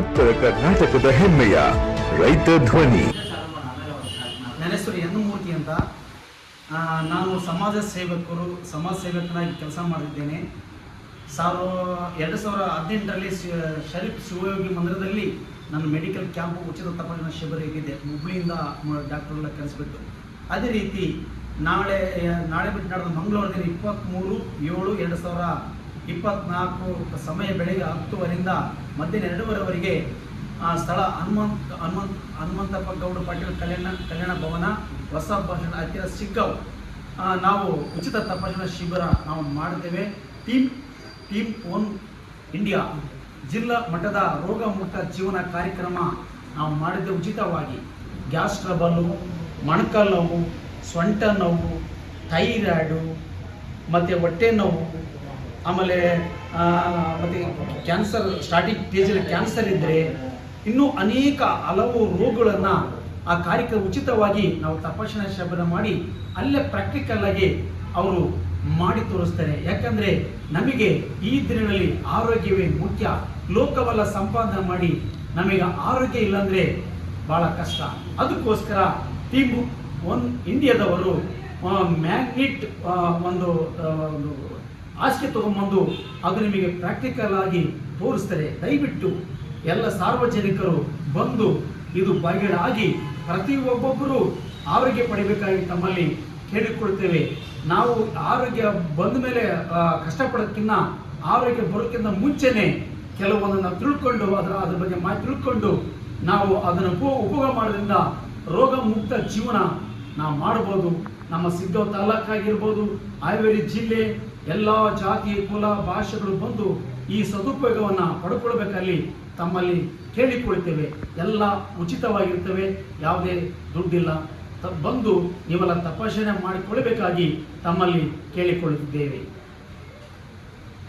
ಉತ್ತರ ಕರ್ನಾಟಕದ ಹೆಮ್ಮೆಯ ರೈತ ಧ್ವನಿ. ನನ್ನ ಹೆಸರು ಎನ್ ಮೂರ್ತಿ ಅಂತ ನಾನು ಸಮಾಜ ಸೇವಕರು, ಸಮಾಜ ಸೇವಕನಾಗಿ ಕೆಲಸ ಮಾಡಿದ್ದೇನೆ. ಸಾವಿರ ಎರಡು ಸಾವಿರ ಹದಿನೆಂಟರಲ್ಲಿ ಶರೀಫ್ ಶಿವಯೋಗಿ ಮಂದಿರದಲ್ಲಿ ನನ್ನ ಮೆಡಿಕಲ್ ಕ್ಯಾಂಪು ಉಚಿತ ತಪಾಸಣಾ ಶಿಬಿರ ಇದ್ದಿದೆ. ಹುಬ್ಳಿಯಿಂದ ಡಾಕ್ಟರ್ಗಳ ಕಲಿಸ್ಬಿಟ್ಟು ಅದೇ ರೀತಿ ನಾಳೆ ನಾಳೆ ಬಿಟ್ಟು ನಡೆದ ಮಂಗಳವಾರ ದಿನ ಇಪ್ಪತ್ತ್ಮೂರು ಏಳು, ಎರಡು ಸಾವಿರ ಇಪ್ಪತ್ನಾಲ್ಕು ಸಮಯ ಬೆಳಗ್ಗೆ ಹತ್ತುವರಿಂದ ಮಧ್ಯಾಹ್ನ ಎರಡೂವರೆವರೆಗೆ ಆ ಸ್ಥಳ ಹನುಮಂತ ಹನುಮಂತ, ಹನುಮಂತಪ್ಪ ಗೌಡ ಪಾಟೀಲ್ ಕಲ್ಯಾಣ ಕಲ್ಯಾಣ ಭವನ, ಹೊಸ ಭಾಷಣ ಹತ್ತಿರ ಸಿಕ್ಕವು ನಾವು ಉಚಿತ ತಪಾಸಣಾ ಶಿಬಿರ ನಾವು ಮಾಡ್ತೇವೆ ಟೀಮ್ ಟೀಮ್ ಒನ್ ಇಂಡಿಯಾ, ಜಿಲ್ಲಾ ಮಟ್ಟದ ರೋಗ ಮುಕ್ತ ಜೀವನ ಕಾರ್ಯಕ್ರಮ ನಾವು ಮಾಡಿದ್ದೆ ಉಚಿತವಾಗಿ. ಗ್ಯಾಸ್ ಟ್ರಬಲ್ಲು ಮೊಣಕಾಲು ನೋವು ಸೊಂಟ ನೋವು, ಥೈರಾಯ್ಡು, ಮತ್ತು ಹೊಟ್ಟೆ ನೋವು ಆಮೇಲೆ ಮತ್ತೆ ಕ್ಯಾನ್ಸರ್ ಸ್ಟಾರ್ಟಿಂಗ್ ಸ್ಟೇಜಲ್ಲಿ ಕ್ಯಾನ್ಸರ್ ಇದ್ದರೆ ಇನ್ನೂ ಅನೇಕ ಹಲವು ರೋಗಗಳನ್ನು ಆ ಕಾರ್ಯಕ್ರಮ ಉಚಿತವಾಗಿ ನಾವು ತಪಾಸಣಾ ಶಬ್ದ ಮಾಡಿ ಅಲ್ಲೇ ಪ್ರಾಕ್ಟಿಕಲ್ ಆಗಿ ಅವರು ಮಾಡಿ ತೋರಿಸ್ತಾರೆ. ಯಾಕಂದರೆ ನಮಗೆ ಈ ದಿನಗಳಲ್ಲಿ ಆರೋಗ್ಯವೇ ಮುಖ್ಯ. ಲೋಕವಲ್ಲ ಸಂಪಾದನೆ ಮಾಡಿ ನಮಗೆ ಆರೋಗ್ಯ ಇಲ್ಲಾಂದರೆ ಭಾಳ ಕಷ್ಟ. ಅದಕ್ಕೋಸ್ಕರ ಟೀಮ್ ಒನ್ ಇಂಡಿಯಾದವರು ಮ್ಯಾಗ್ನೆಟ್ ಒಂದು ಆ, ಒಂದು ತಗೊಂಬಂದು ಅದು ನಿಮಗೆ ಪ್ರಾಕ್ಟಿಕಲ್ ಆಗಿ ತೋರಿಸ್ತಾರೆ ದಯವಿಟ್ಟು ಎಲ್ಲ ಸಾರ್ವಜನಿಕರು ಬಂದು ಇದು ಬಗೆಡಾಗಿ ಪ್ರತಿಯೊಬ್ಬೊಬ್ಬರು ಆರೋಗ್ಯ ಪಡಿಬೇಕಾಗಿ ತಮ್ಮಲ್ಲಿ ಕೇಳಿಕೊಳ್ತೇವೆ. ನಾವು ಆರೋಗ್ಯ ಬಂದ ಮೇಲೆ ಕಷ್ಟಪಡೋದಕ್ಕಿಂತ ಆರೋಗ್ಯ ಬರೋಕ್ಕಿಂತ ಮುಂಚೆನೆ ಕೆಲವೊಂದನ್ನು ತಿಳ್ಕೊಂಡು ಅದರ ಅದ್ರ ಬಗ್ಗೆ ಮಾಹಿತಿ ತಿಳ್ಕೊಂಡು ನಾವು ಅದನ್ನು ಉಪ ಉಪಯೋಗ ಮಾಡೋದ್ರಿಂದ ರೋಗ ಮುಕ್ತ ಜೀವನ ನಾವು ಮಾಡ್ಬೋದು. ನಮ್ಮ ಸಿದ್ಧ ತಾಲೂಕಾಗಿರ್ಬೋದು ಹಾವೇರಿ ಜಿಲ್ಲೆ ಎಲ್ಲ ಜಾತಿ, ಕುಲ, ಭಾಷೆಗಳು ಬಂದು ಈ ಸದುಪಯೋಗವನ್ನು ಪಡ್ಕೊಳ್ಬೇಕಲ್ಲಿ ತಮ್ಮಲ್ಲಿ ಕೇಳಿಕೊಳ್ತೇವೆ ಎಲ್ಲ ಉಚಿತವಾಗಿರ್ತವೆ, ಯಾವುದೇ ದುಡ್ಡಿಲ್ಲ. ಬಂದು ನೀವೆಲ್ಲ ತಪಾಸಣೆ ಮಾಡಿಕೊಳ್ಳಬೇಕಾಗಿ ತಮ್ಮಲ್ಲಿ ಕೇಳಿಕೊಳ್ಳುತ್ತಿದ್ದೇವೆ.